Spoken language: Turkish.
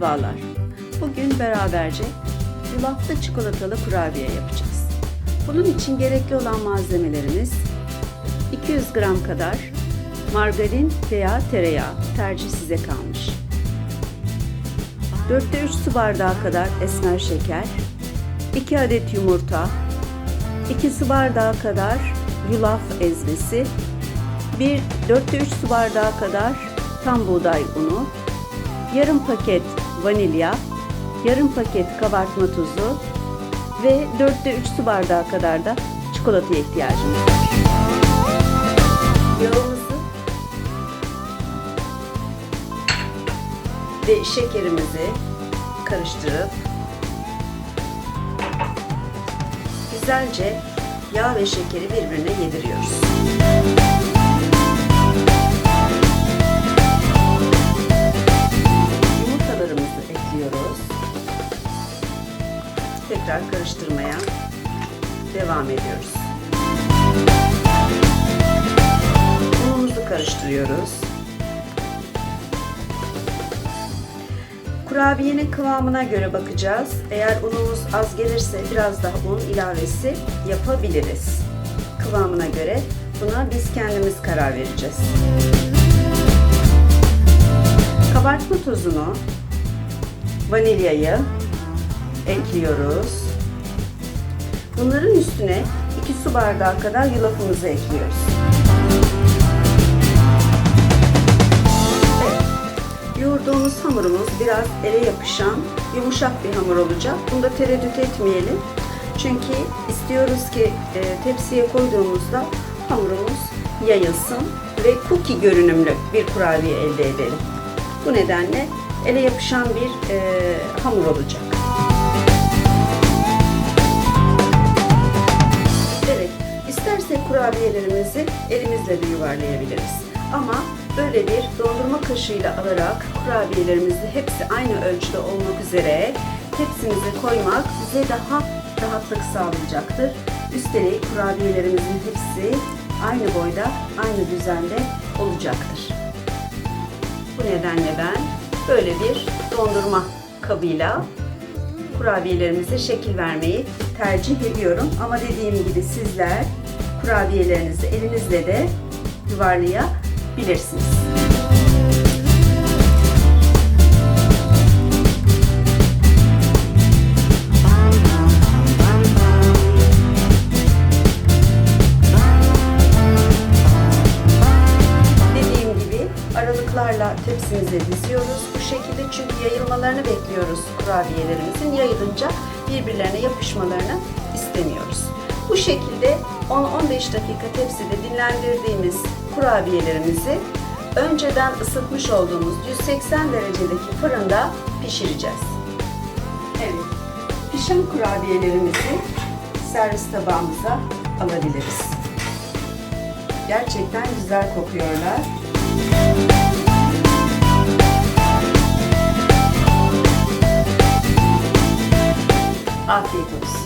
Merhabalar. Bugün beraberce yulaflı çikolatalı kurabiye yapacağız. Bunun için gerekli olan malzemelerimiz 200 gram kadar margarin veya tereyağı tercih size kalmış. 4'te 3 su bardağı kadar esmer şeker, 2 adet yumurta, 2 su bardağı kadar yulaf ezmesi, 1 4'te 3 su bardağı kadar tam buğday unu, yarım paket vanilya, yarım paket kabartma tuzu ve 4'te 3 su bardağı kadar da çikolataya ihtiyacımız var. Yağımızı ve şekerimizi karıştırıp güzelce yağ ve şekeri birbirine yediriyoruz. Tekrar karıştırmaya devam ediyoruz. Unumuzu karıştırıyoruz. Kurabiyenin kıvamına göre bakacağız. Eğer unumuz az gelirse biraz daha un ilavesi yapabiliriz. Kıvamına göre buna biz kendimiz karar vereceğiz. Kabartma tozunu, vanilyayı ekliyoruz. Bunların üstüne 2 su bardağı kadar yulafımızı ekliyoruz. Yoğurduğumuz hamurumuz biraz ele yapışan, yumuşak bir hamur olacak. Bunda tereddüt etmeyelim. Çünkü istiyoruz ki e, tepsiye koyduğumuzda hamurumuz yayılsın ve cookie görünümlü bir kurabiye elde edelim. Bu nedenle ele yapışan bir e, hamur olacak. Kurabiyelerimizi elimizle de yuvarlayabiliriz. Ama böyle bir dondurma kaşığıyla alarak kurabiyelerimizi hepsi aynı ölçüde olmak üzere tepsimize koymak bize daha rahatlık sağlayacaktır. Üstelik kurabiyelerimizin hepsi aynı boyda, aynı düzende olacaktır. Bu nedenle ben böyle bir dondurma kabıyla kurabiyelerimize şekil vermeyi tercih ediyorum. Ama dediğim gibi sizler kurabiyelerinizi elinizle de yuvarlayabilirsiniz. Dediğim gibi aralıklarla tepsimize diziyoruz. Bu şekilde çünkü yayılmalarını bekliyoruz kurabiyelerimizin. Yayılınca birbirlerine yapışmalarını istemiyoruz. Bu şekilde 10-15 dakika tepside dinlendirdiğimiz kurabiyelerimizi önceden ısıtmış olduğumuz 180 derecedeki fırında pişireceğiz. Evet, pişen kurabiyelerimizi servis tabağımıza alabiliriz. Gerçekten güzel kokuyorlar. Afiyet olsun.